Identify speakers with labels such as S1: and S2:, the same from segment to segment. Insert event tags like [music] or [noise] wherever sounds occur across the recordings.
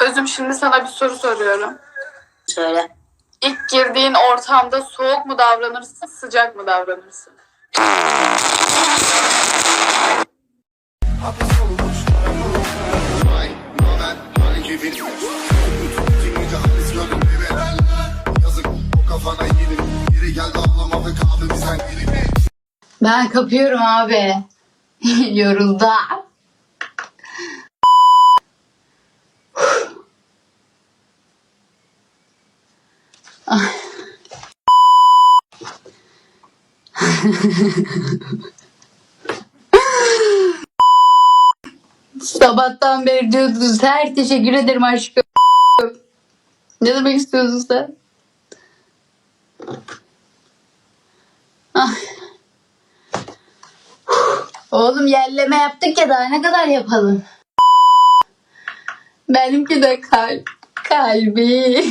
S1: Özüm şimdi sana bir soru soruyorum.
S2: Söyle.
S1: İlk girdiğin ortamda soğuk mu davranırsın, sıcak mı davranırsın?
S3: Yazık o kafana yedim Geri geldi ablama ve kaldı bizden geri
S2: Ben kapıyorum abi. [laughs] Yoruldu. [laughs] Sabahtan beri diyordunuz. Her teşekkür ederim aşkım. Ne demek istiyorsun sen? Ah. Oğlum yerleme yaptık ya daha ne kadar yapalım? Benimki de kalp. Kalbi.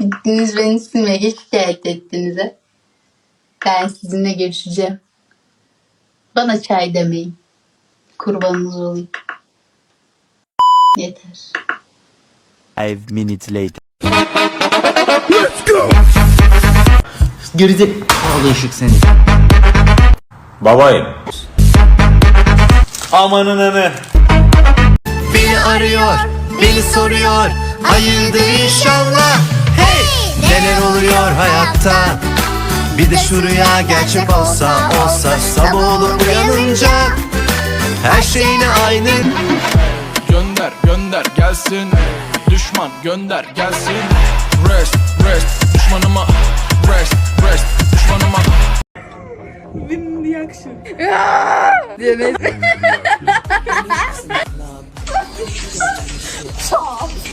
S2: Gittiniz beni silmeye şikayet ettiniz he. Ben sizinle görüşeceğim. Bana çay demeyin. Kurbanınız olayım. Yeter.
S4: Five minutes later.
S5: Gerizekalı ışık seni.
S6: Babayım. Amanın eme.
S5: Beni arıyor, beni soruyor. Hayırdır inşallah. Neler oluyor hayatta? Bir de şu rüya gerçek olsa, olsa sabah olur uyanınca. Her şeyine aynı.
S7: Gönder gönder gelsin Düşman gönder gelsin Rest rest düşmanıma Rest rest düşmanıma [laughs]